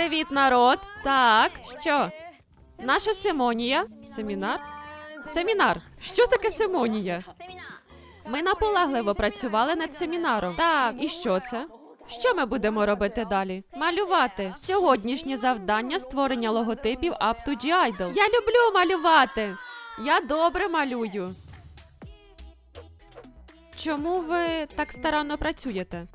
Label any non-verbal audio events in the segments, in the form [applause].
Привіт, народ. Так, що? Наша Симонія. Семінар? Семінар. Що таке Симонія? Ми наполегливо працювали над семінаром. Так, і що це? Що ми будемо робити далі? Малювати. Сьогоднішнє завдання створення логотипів Up to G Idol. Я люблю малювати. Я добре малюю. Чому ви так старанно працюєте?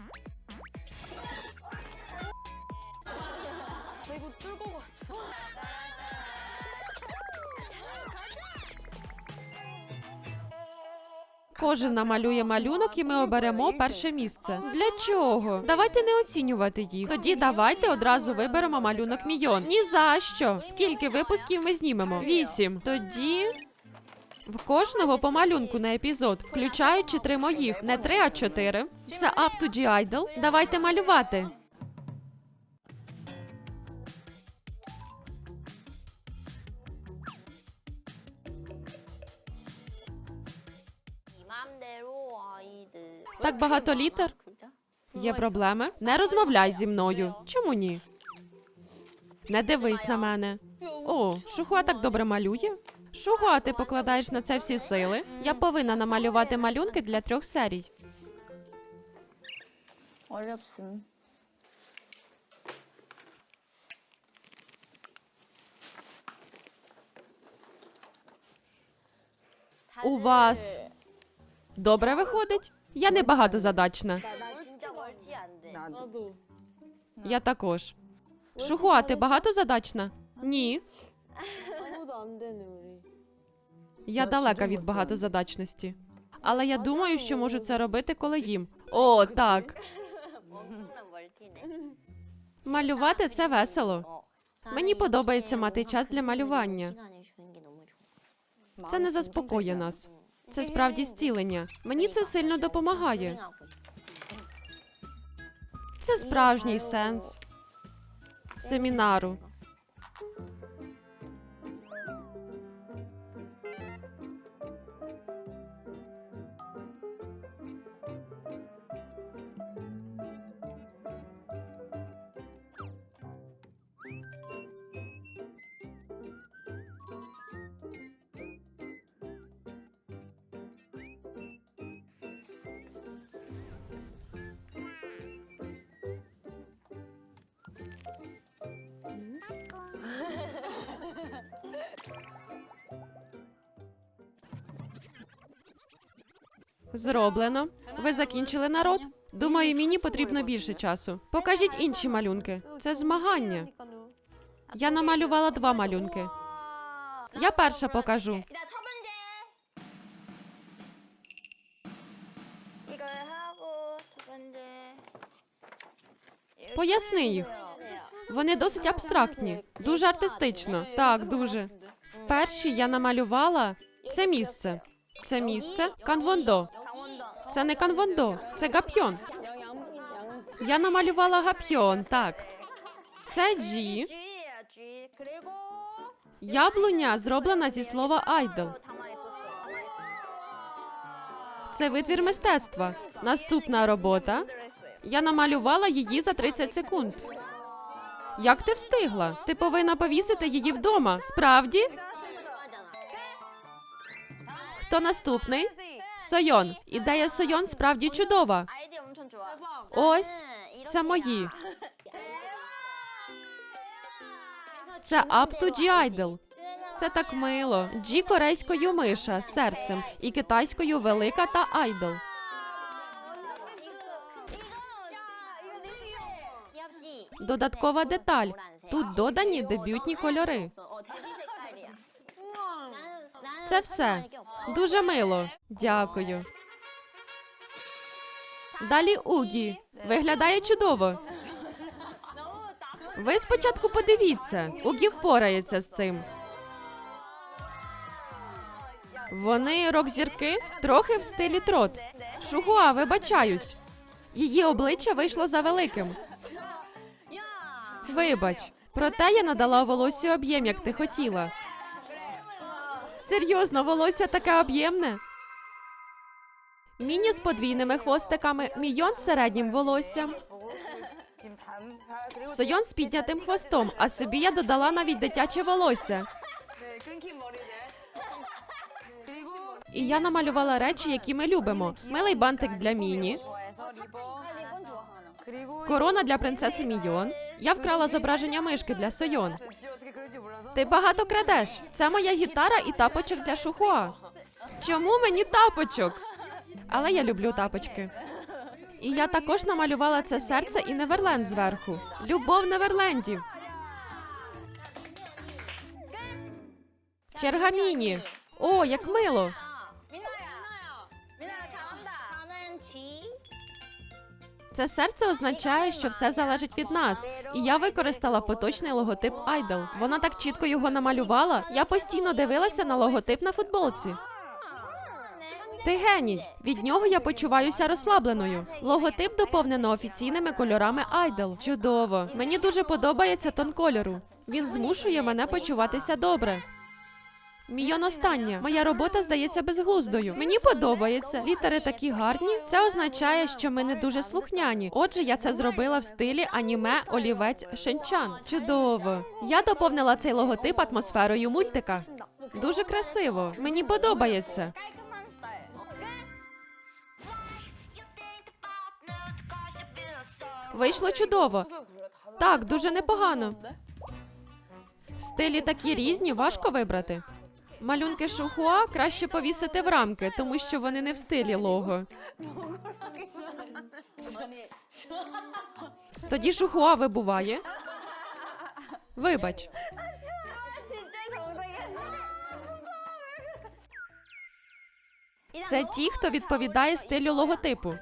Кожен намалює малюнок, і ми оберемо перше місце. Для чого? Давайте не оцінювати їх. Тоді давайте одразу виберемо малюнок мільйон. Ні за що. Скільки випусків ми знімемо? Вісім. Тоді. В кожного по малюнку на епізод, включаючи три моїх, не три, а чотири. Це Up to G Idol. Давайте малювати. Так багато літер. Є проблеми? Не розмовляй зі мною. Чому ні? Не дивись на мене. О, шухуа так добре малює. Шухуа, ти покладаєш на це всі сили. Я повинна намалювати малюнки для трьох серій. У вас Добре виходить. Я небагато задачна. Я також. Шухуа, ти багатозадачна? Ні. Я далека від багатозадачності. Але я думаю, що можу це робити, коли їм. О, так. [laughs] Малювати це весело. Мені подобається мати час для малювання. Це не заспокоює нас. Це справді зцілення. Мені це сильно допомагає. Це справжній сенс семінару. Зроблено. Ви закінчили народ? Думаю, мені потрібно більше часу. Покажіть інші малюнки. Це змагання. Я намалювала два малюнки. Я перша покажу. Поясни їх. Вони досить абстрактні, дуже артистично. Так, дуже. Вперше я намалювала це місце. Це місце Канвондо. Це не канвондо, це гапйон. Я намалювала гапйон, так. Це джі. Яблуня зроблена зі слова айдол. Це витвір мистецтва. Наступна робота. Я намалювала її за 30 секунд. Як ти встигла? Ти повинна повісити її вдома. Справді? Хто наступний? Сайон. Ідея Сайон справді чудова. Ось це мої. Це up to Idol. Це так мило. Джі корейською миша з серцем і китайською велика та айдол. Додаткова деталь. Тут додані дебютні кольори. Це все дуже мило. Дякую. Далі Угі виглядає чудово. Ви спочатку подивіться, Угі впорається з цим. Вони рок-зірки трохи в стилі трот. Шугуа, вибачаюсь. Її обличчя вийшло за великим. Вибач, проте я надала волосі об'єм, як ти хотіла. Серйозно, волосся таке об'ємне. Міні з подвійними хвостиками, мільйон з середнім волоссям. Сойон з піднятим хвостом, а собі я додала навіть дитяче волосся. І я намалювала речі, які ми любимо. Милий бантик для міні, корона для принцеси Мійон. Я вкрала зображення мишки для Сойон. Ти багато крадеш. Це моя гітара і тапочок для шухуа. Чому мені тапочок? Але я люблю тапочки. І я також намалювала це серце і Неверленд зверху. Любов Неверлендів. Черга міні. О, як мило. Це серце означає, що все залежить від нас. І я використала поточний логотип Idol. Вона так чітко його намалювала. Я постійно дивилася на логотип на футболці. Ти геній. Від нього я почуваюся розслабленою. Логотип доповнено офіційними кольорами Idol. Чудово. Мені дуже подобається тон кольору. Він змушує мене почуватися добре. Мій остання. Моя робота здається безглуздою. Мені подобається. Літери такі гарні. Це означає, що ми не дуже слухняні. Отже, я це зробила в стилі аніме олівець Шенчан. Чудово. Я доповнила цей логотип атмосферою мультика. Дуже красиво. Мені подобається. Вийшло чудово. Так, дуже непогано. Стилі такі різні, важко вибрати. Малюнки шухуа краще повісити в рамки, тому що вони не в стилі лого. Тоді шухуа вибуває. Вибач. Це ті, хто відповідає стилю логотипу.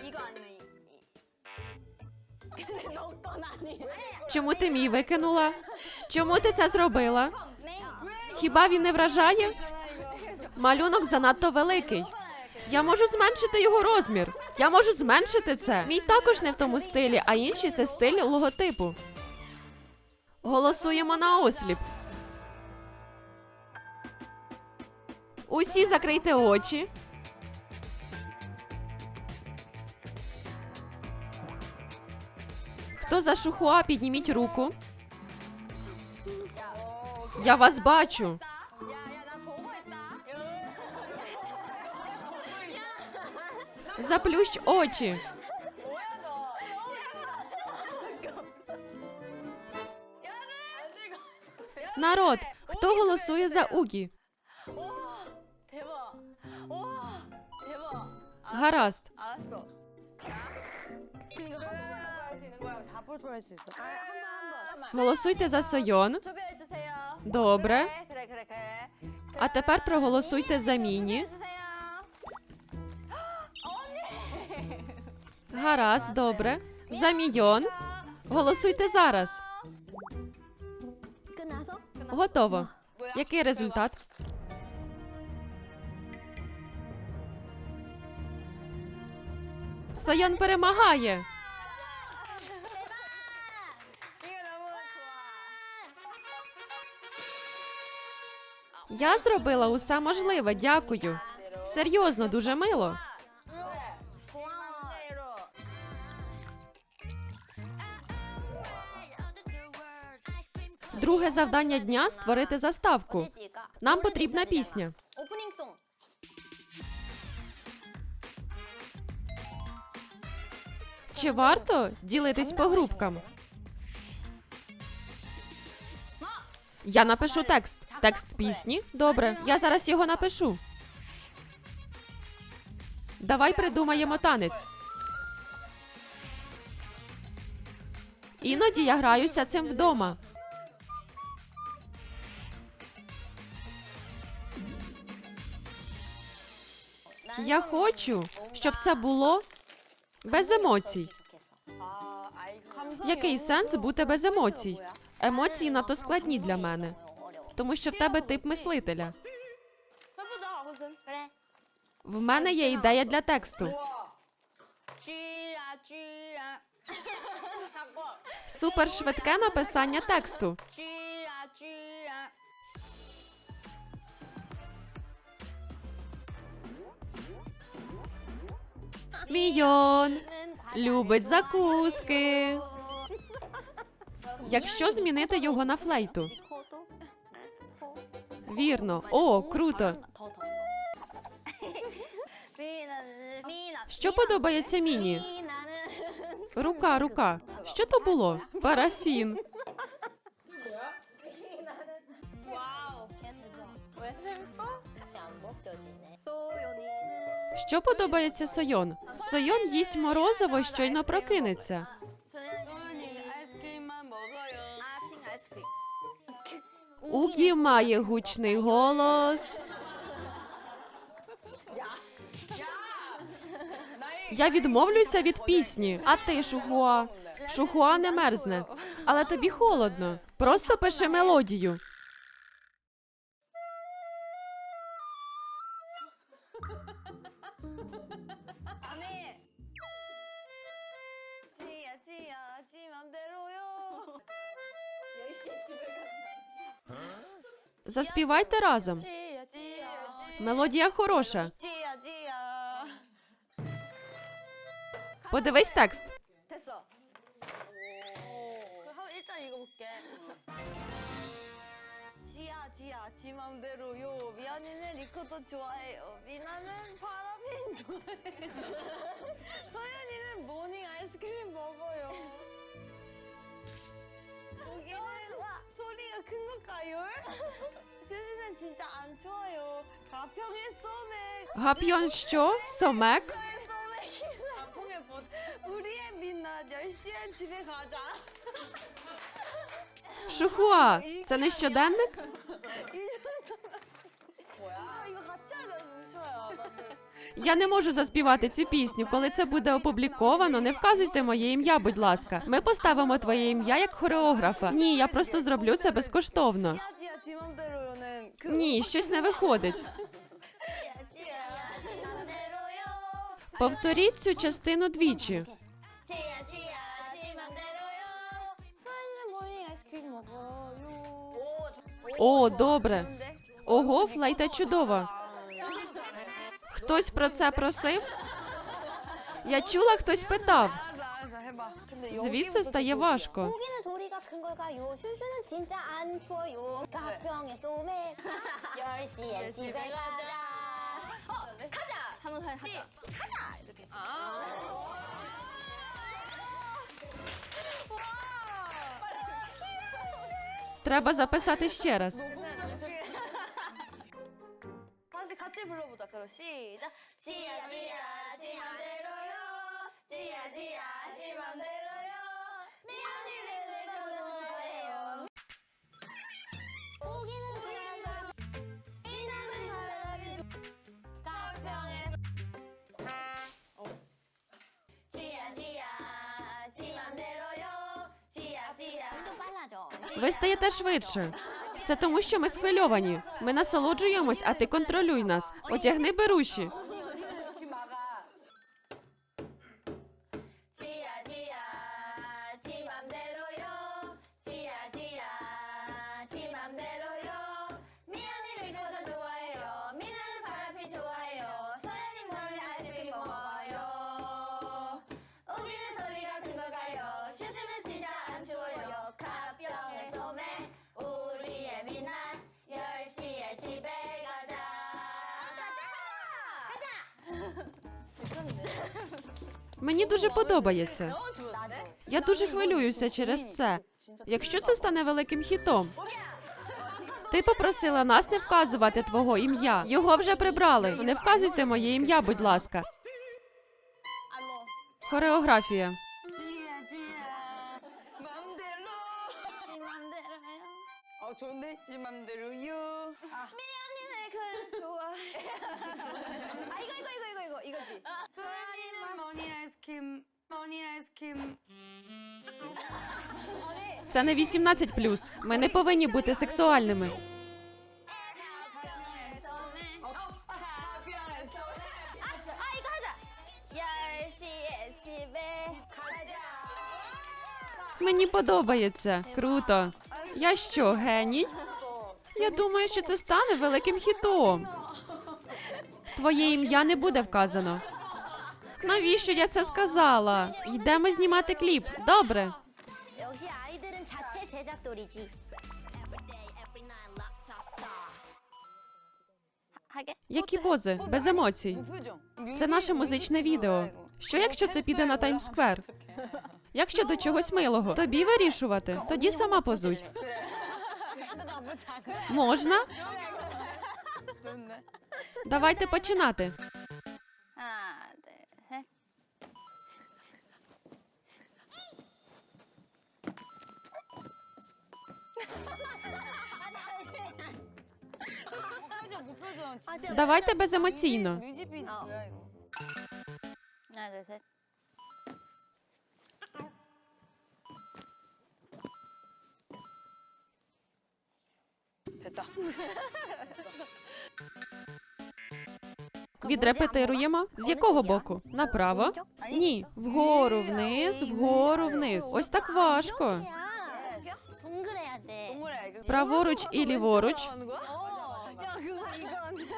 Чому ти мій викинула? Чому ти це зробила? Хіба він не вражає? Малюнок занадто великий. Я можу зменшити його розмір. Я можу зменшити це. Мій також не в тому стилі, а інший це стиль логотипу. Голосуємо на осліп. Усі закрийте очі. Хто за шухуа, підніміть руку. Я вас бачу. Заплющ очі. Народ, хто голосує за Угі? Гаразд. Голосуйте за Сойон. Добре. А тепер проголосуйте за Міні. Гаразд, добре. За мільйон. Голосуйте зараз. Готово. Який результат? Сайон перемагає. Я зробила усе можливе. Дякую. Серйозно, дуже мило. Друге завдання дня створити заставку. Нам потрібна пісня. Чи варто ділитись по групкам? Я напишу текст. Текст пісні. Добре. Я зараз його напишу. Давай придумаємо танець. Іноді я граюся цим вдома. Я хочу, щоб це було без емоцій. Який сенс бути без емоцій? Емоції надто складні для мене, тому що в тебе тип мислителя. В мене є ідея для тексту. Супершвидке написання тексту. Мійон любить закуски. Якщо змінити його на флейту, вірно. О, круто. Що подобається міні? Рука, рука. Що то було? Парафін. Що подобається Сойон? Сойон їсть морозиво, щойно прокинеться. Угі має гучний голос. Я відмовлюся від пісні. А ти шухуа. Шухуа не мерзне, але тобі холодно. Просто пиши мелодію. Заспівайте разом. 지야 지야 Мелодія хороша. 지야 지야. Подивись текст. 됐어. 그럼 일단 읽어볼게. 지야 지야 지 맘대로요. 미연이는 리코도 좋아해요. 미나는 파라빈 좋아해요. 서연이는 모닝 아이스크림 먹어요. 여기는 소리가 큰 걸까요? [laughs] 슈즈는 진짜 안 좋아요. 가평의 소맥. Гапйон що? Сомек? 가평의 보 우리의 민나 10시에 집에 가자. Шухуа. Це не щоденник? 아, 이거 같이 하자, 문서야. Я не можу заспівати цю пісню. Коли це буде опубліковано, не вказуйте моє ім'я, будь ласка. Ми поставимо твоє ім'я як хореографа. Ні, я просто зроблю це безкоштовно. Ні, щось не виходить. Повторіть цю частину двічі. О, добре. Ого, флайта чудова. Хтось про це просив? Я чула, хтось питав. Звідси стає важко. Треба записати ще раз. 다시 같이 불러보자. 그럼 시작. 지야 지야 지 맘대로요. 지야 지야 지 맘대로요. 미연이 내내 Ви стаєте швидше. Це тому, що ми схвильовані. Ми насолоджуємось, а ти контролюй нас. Одягни беруші. Мені дуже подобається. Я дуже хвилююся через це. Якщо це стане великим хітом. Ти попросила нас не вказувати твого ім'я. Його вже прибрали. Не вказуйте моє ім'я, будь ласка. Хореографія. 어 좋은데 지 맘대로요. 미연이네 그 좋아. 아 이거 이거 이거 이거 이거 이거지. 서연이는 머니 아이스크림 머니 아이스크림. Це не 18+. Ми не повинні бути сексуальними. 아 이거 하자. 10시에 집에 가자. Мені подобається. Круто. Я що, геній? Я думаю, що це стане великим хітом. Твоє ім'я не буде вказано. Навіщо я це сказала? Йдемо знімати кліп. Добре. 역시 아이들은 이거는 자체 제작돌이지. 하게? Які пози? Без емоцій. Це наше музичне відео. Що якщо це піде на Таймсквер? Якщо до чогось милого, тобі вирішувати, тоді сама позуй. Можна? Давайте починати. Давайте беземоційно. 둘, 셋. 됐다. Відрепетируємо. З якого боку? Направо? Ні. Вгору, вниз, вгору, вниз. Ось так важко. 동그래야 돼. 동물이야 이거. Праворуч і ліворуч. 하는 거야? 야, 그거 이건.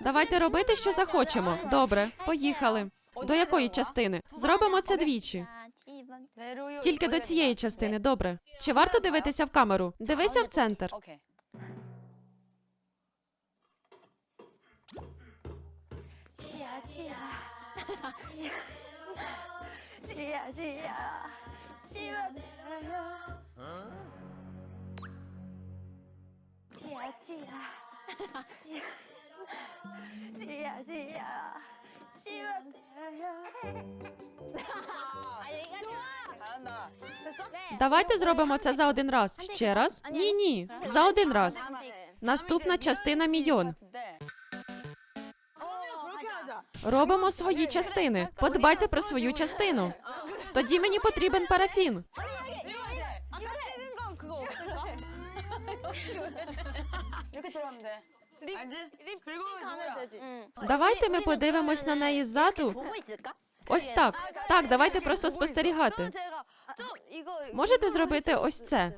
Давайте робити, що захочемо. Добре, поїхали. До якої частини? Зробимо це двічі. Тільки до цієї частини, добре. Чи варто дивитися в камеру? Дивися в центр. 오케이. 지야, 지야. 지야, 지야. 지야, 지야, 지야. 지야, 지야. 지야, 아, 얘가 좋아. 잘한다. 됐어? 네. Давайте зробимо це за один раз. Ще раз? Ні, ні. За один раз. 다음에. Наступна частина мільйон. 네. 그렇게 하자. Робимо свої частини. Подбайте про свою частину. Тоді мені потрібен парафін. Давайте ми подивимось на неї ззаду. Ось так. Так, давайте просто спостерігати. Можете зробити ось це.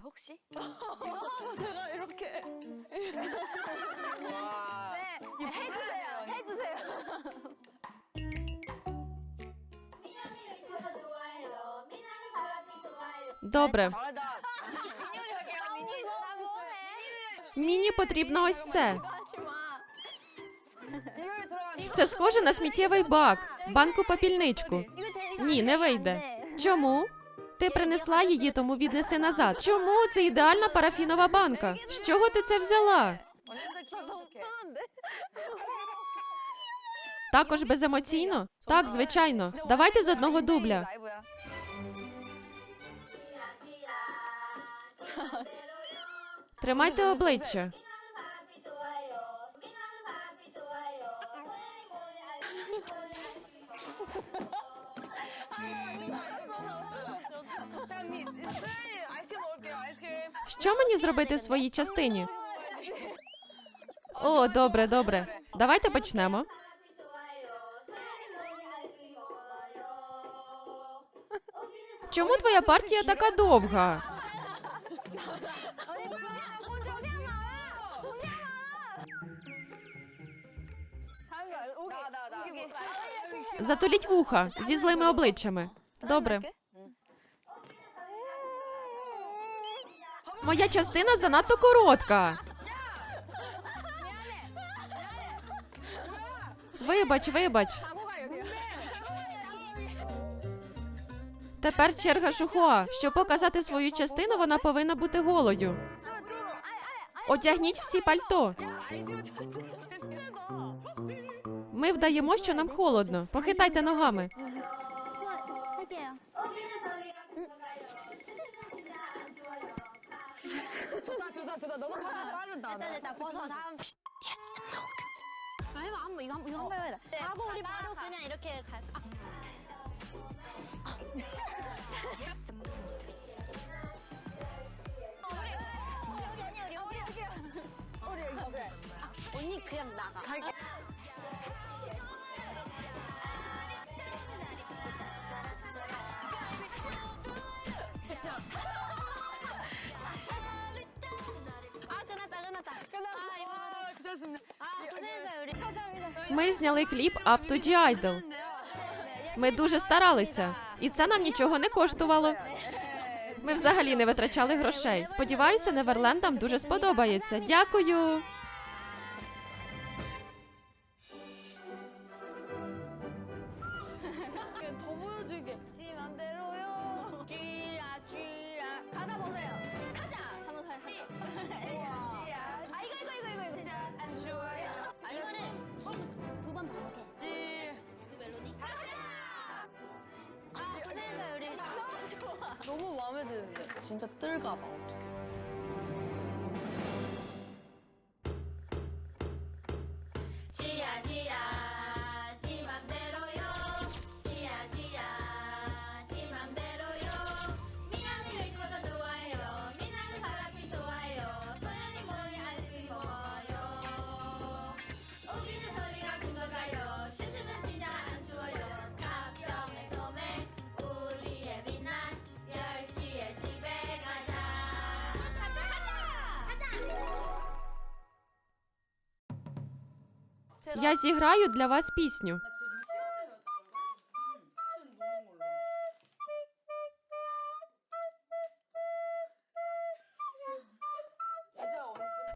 Добре. Міні потрібно ось це. Це схоже на сміттєвий бак, банку попільничку. Ні, не вийде. Чому? Ти принесла її, тому віднеси назад. Чому це ідеальна парафінова банка? З чого ти це взяла? Також беземоційно? Так, звичайно. Давайте з одного дубля. Тримайте обличчя. Що мені зробити в своїй частині? О, добре, добре. Давайте почнемо. Чому твоя партія така довга? Затоліть вуха зі злими обличчями. Добре. Моя частина занадто коротка. Вибач, вибач. Тепер черга Шухуа. Щоб показати свою частину, вона повинна бути голою. Одягніть всі пальто. Ми вдаємо, що нам холодно. Похитайте ногами. 좋다, 좋다. 너무 빠르다. 됐다 됐다 벗어 다음. 해봐 한번 이거 한번 이거 한번 해봐. 하고 우리 바로 그냥 이렇게 갈까? 여기 아니야 우리 우리 여기야. 우리 여기 그래. 언니 그냥 나가. 갈게. ми зняли кліп «Up to G Idol». Ми дуже старалися, і це нам нічого не коштувало. Ми взагалі не витрачали грошей. Сподіваюся, Неверлендам дуже сподобається. Дякую. [laughs] 너무 마음에 드는데 진짜 뜰가 봐 어떡해. Я зіграю для вас пісню.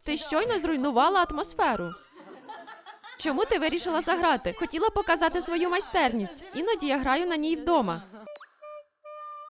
Ти щойно зруйнувала атмосферу. Чому ти вирішила заграти? Хотіла показати свою майстерність. Іноді я граю на ній вдома.